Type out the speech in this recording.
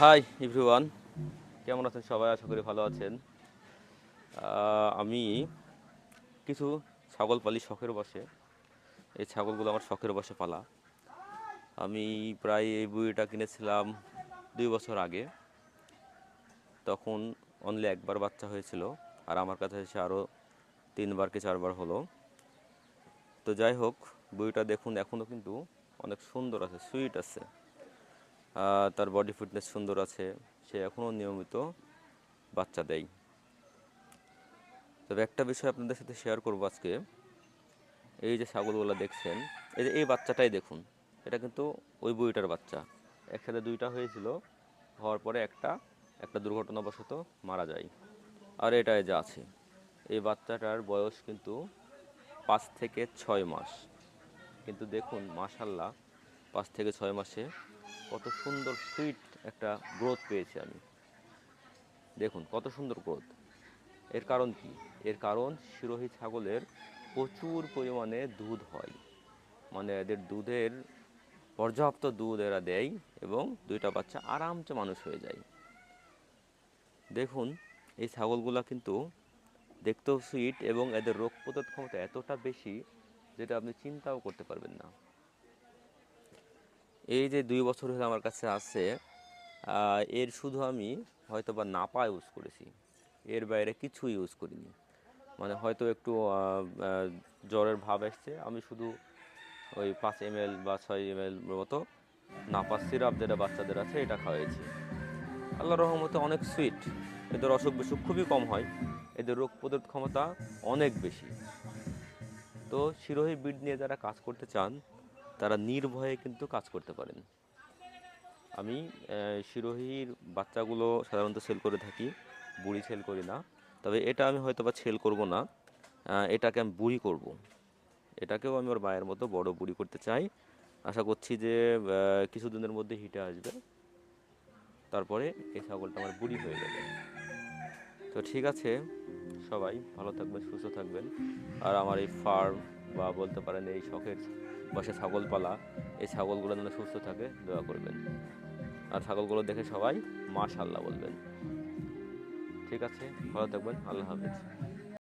Hi everyone কেমন আছেন সবাই? আশা করি ভালো আছেন। আমি কিছু ছাগল পালি শখের বসে। এই ছাগলগুলো আমার শখের বসে পালা। আমি প্রায় এই বুড়িটা কিনেছিলাম দুই বছর আগে। তখন অনলি একবার বাচ্চা হয়েছিল, আর আমার কাছে এসে আরও তিনবার কি চারবার হলো। তো যাই হোক, বুড়িটা দেখুন এখনও কিন্তু অনেক সুন্দর আছে, সুইট আছে। তার বডি ফিটনেস সুন্দর আছে। সে এখনও নিয়মিত বাচ্চা দেয়। তবে একটা বিষয় আপনাদের সাথে শেয়ার করব আজকে। এই যে ছাগলগুলো দেখছেন, এই যে এই বাচ্চাটাই দেখুন, এটা কিন্তু ওই বুড়িটার বাচ্চা। একসাথে দুইটা হয়েছিল, হওয়ার পরে একটা একটা দুর্ঘটনাবশত মারা যায়। আর এটা যে আছে। এই বাচ্চাটার বয়স কিন্তু পাঁচ থেকে ছয় মাস। কিন্তু দেখুন মাশাল্লাহ পাঁচ থেকে ছয় মাসে কত সুন্দর সুইট একটা গ্রোথ পেয়েছি আমি। দেখুন, কত সুন্দর গ্রোথ এর কারণ কি? এর কারণ শিরোহী ছাগলের প্রচুর পরিমাণে দুধ হয়। মানে এদের দুধের, পর্যাপ্ত দুধ এরা দেয় এবং দুইটা বাচ্চা আরামসে মানুষ হয়ে যায়। দেখুন, এই ছাগলগুলা কিন্তু দেখতেও সুইট এবং এদের রোগ প্রতিরোধ ক্ষমতা এতটা বেশি যেটা আপনি চিন্তাও করতে পারবেন না। এই যে দুই বছর হলে আমার কাছে আছে এর শুধু আমি হয়তো বা নাপা ইউজ করেছি। এর বাইরে কিছু ইউজ করিনি। মানে হয়তো একটু জ্বরের ভাব এসছে। আমি শুধু ওই পাঁচ এম এল বা ছয় এম এল মতো নাপা সিরাপ যেটা বাচ্চাদের আছে, এটা খাওয়াইছি। আল্লাহ রহমতে অনেক সুইট এদের অসুখ বিসুখ খুবই কম হয়। এদের রোগ প্রতিরোধ ক্ষমতা অনেক বেশি। তো শিরোহী বিড নিয়ে যারা কাজ করতে চান তারা নির্ভয়ে কিন্তু কাজ করতে পারেন। আমি শিরোহীর বাচ্চাগুলো সাধারণত সেল করে থাকি, বুড়ি সেল করি না। তবে এটা আমি হয়তো বা সেল করব না এটাকে আমি বুড়ি করব। এটাকেও আমি ওর মায়ের মতো বড় বুড়ি করতে চাই। আশা করছি যে কিছুদিনের মধ্যে হিটে আসবে। তারপরে এই ছাগলটা আমার বুড়ি হয়ে যাবে। তো ঠিক আছে, সবাই ভালো থাকবেন, সুস্থ থাকবেন। আর আমার এই ফার্ম বা বলতে পারেন এই শখের বসে ছাগল পালা এই ছাগলগুলো যেন সুস্থ থাকে, দোয়া করবেন। আর ছাগলগুলো দেখে সবাই মাশাল্লাহ বলবেন। ঠিক আছে, ভালো থাকবেন, আল্লাহ হাফেজ।